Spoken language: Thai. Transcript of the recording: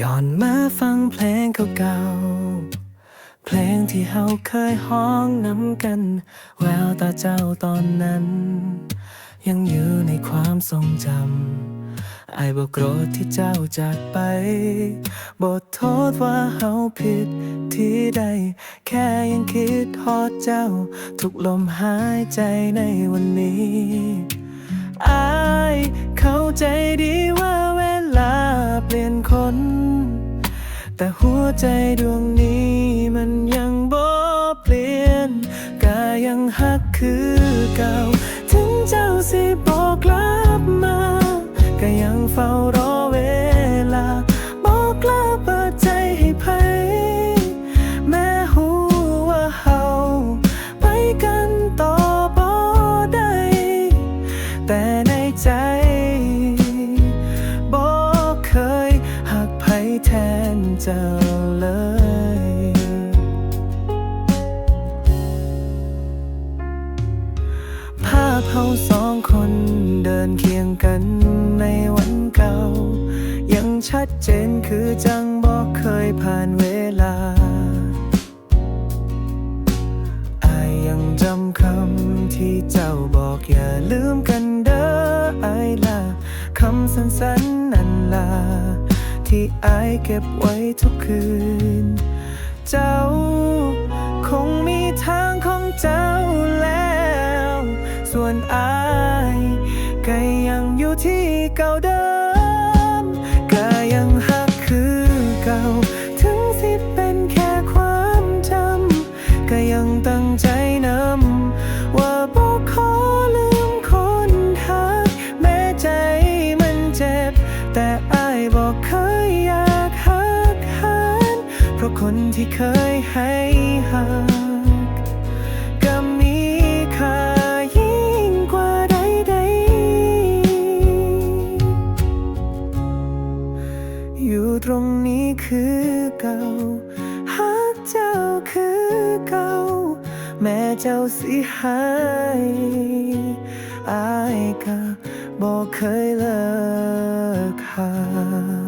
ย้อนมาฟังเพลงเก่าๆ เพลงที่เฮาเคยฮ้องน้ำกัน แววตาเจ้าตอนนั้น ยังอยู่ในความทรงจำไอ้บอกโกรธที่เจ้าจากไป บทโทษว่าเฮาผิดที่ใด แค่ยังคิดทอดเจ้า ทุกลมหายใจในวันนี้อายเข้าใจดีว่าเวลาเปลี่ยนคน แต่หัวใจดวงนี้มันยังบ่เปลี่ยนก็ยังฮักคือเก่า ถึงเจ้าสิบอกกลับมา ก็ยังเฝ้ารอเวลา บอกกล้าเปิดใจให้ไผแม้หูว่าเฮาไปกันต่อบ่ได้แต่ในใจ แทนเจ้าเลยภาพเราสองคนเดินเคียงกันในวันเก่า ยังชัดเจนคือจังบอกเคยผ่านเวลาอายยังจำคำที่เจ้าบอกอย่าลืมกันเด้อไอล่ะคำสั้นๆ ที่อายเก็บไว้ทุกคืน เจ้า คงมีทางของเจ้าแล้ว ส่วนอายก็ยังอยู่ที่เก่าเดิมก็ยังหักคือเก่า ถึงสิเป็นแค่ความจำก็ยังตั้ คนที่เคยให้หักก็มีค่ายิ่งกว่าใดๆ อยู่ตรงนี้คือเก่าหักเจ้าคือเก่า แม้เจ้าสิหายอายก็บอกเคยเลิกหัก